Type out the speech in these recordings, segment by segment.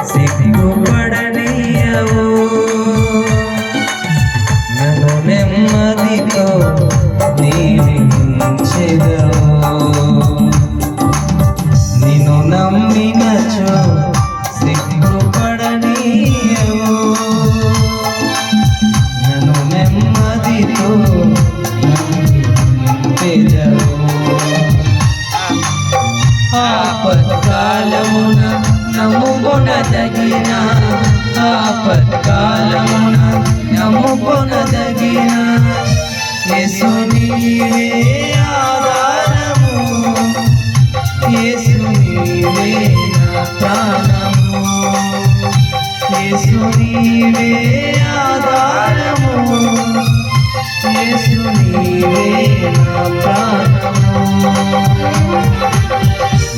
నమ్మినచో సిగ్గుపడనీయవు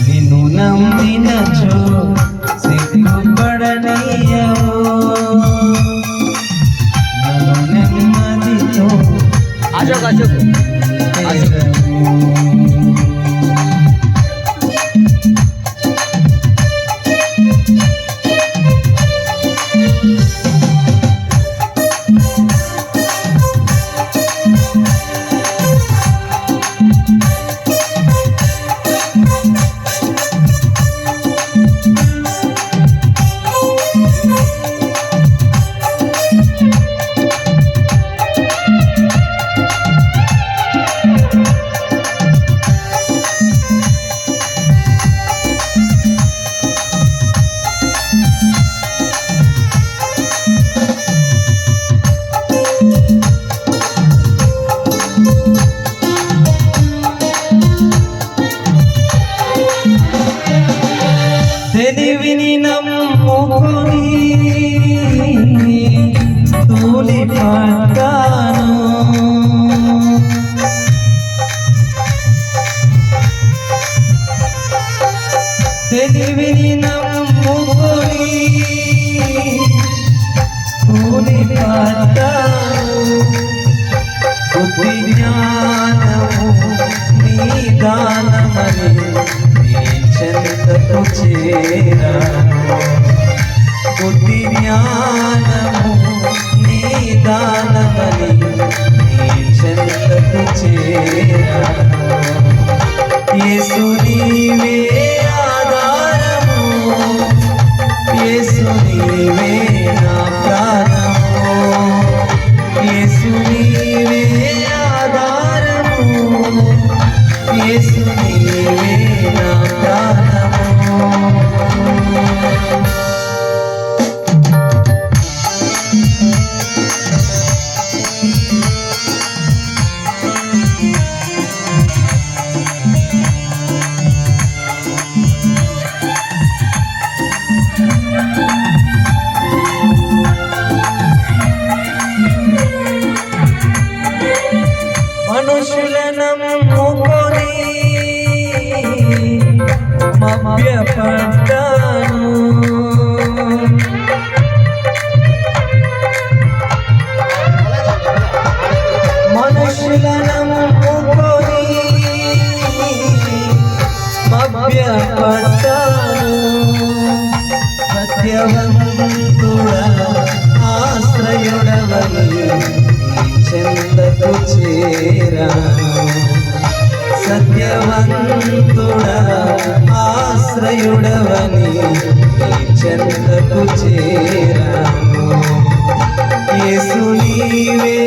నిన్ను నమ్మినచో సిగ్గుపడనీయవు నన్ను నెమ్మదితో అశోక్ అశోక్ పట్టాను పడ్డాను తెలివిని నమ్ముకొని తూలి పడ్డాను బుద్ధి జ్ఞానము నీ దానమని నీ చెంతకు చెంతకు మనుషుల నమ్ముకొని మభ్యపడ్డాను. మనుషుల నమ్ముకొని మభ్యపడ్డాను. సత్యవంతుడ ఆశ్రయుడవని చెందకు చేరాను ఆశ్రయుడవని చెందకు చేరాను యేసు నీవే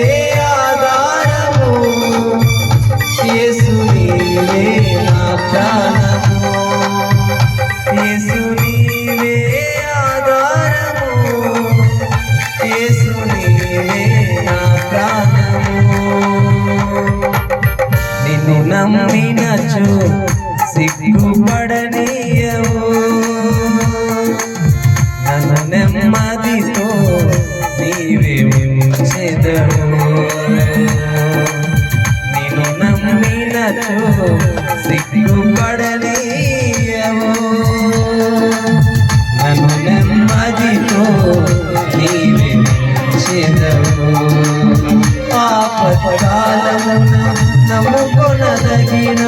నమ్ముకొనదగిన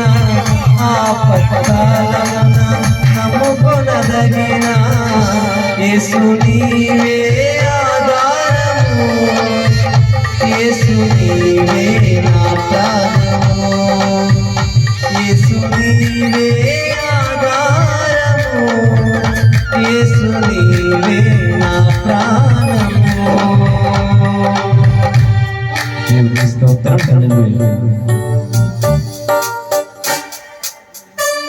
ఆపత్కాలమున నమ్ముకొనదగిన యేసు నీవే.